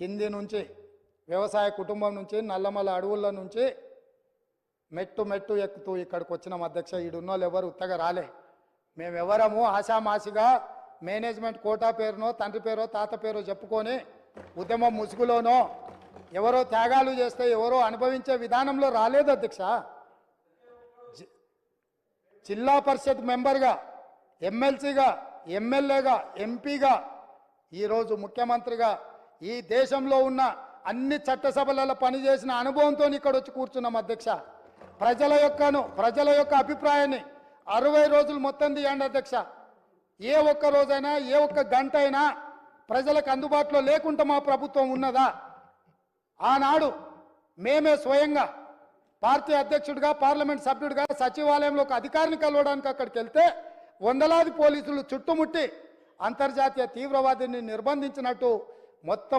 కింది నుంచి వ్యవసాయ కుటుంబం నుంచి నల్లమల అడవుల నుంచి మెట్టు మెట్టు ఎక్కుతూ ఇక్కడికి వచ్చినాం అధ్యక్ష. ఈడున్నోళ్ళు ఎవరు ఉత్తగా రాలే. మేమెవరము ఆశామాసిగా మేనేజ్మెంట్ కోటా పేరునో తండ్రి పేరో తాత పేరో చెప్పుకొని ఉద్యమం ముసుగులోనో ఎవరో త్యాగాలు చేస్తే ఎవరో అనుభవించే విధానంలో రాలేదు అధ్యక్ష. జి- జిల్లా పరిషత్ మెంబర్గా ఎమ్మెల్సీగా ఎమ్మెల్యేగా ఎంపీగా ఈరోజు ముఖ్యమంత్రిగా ఈ దేశంలో ఉన్న అన్ని చట్టసభలలో పనిచేసిన అనుభవంతో ఇక్కడ వచ్చి కూర్చున్నాం అధ్యక్ష. ప్రజల యొక్కను ప్రజల యొక్క అభిప్రాయాన్ని అరవై రోజులు మొత్తం తీయండి అధ్యక్ష. ఏ ఒక్క రోజైనా ఏ ఒక్క గంట అయినా ప్రజలకు అందుబాటులో లేకుండా మా ప్రభుత్వం ఉన్నదా? ఆనాడు మేమే స్వయంగా పార్టీ అధ్యక్షుడిగా పార్లమెంట్ సభ్యుడిగా సచివాలయంలో ఒక అధికారిని కలవడానికి అక్కడికి వెళ్తే వందలాది పోలీసులు చుట్టుముట్టి అంతర్జాతీయ తీవ్రవాదిని నిర్బంధించినట్టు మొత్తం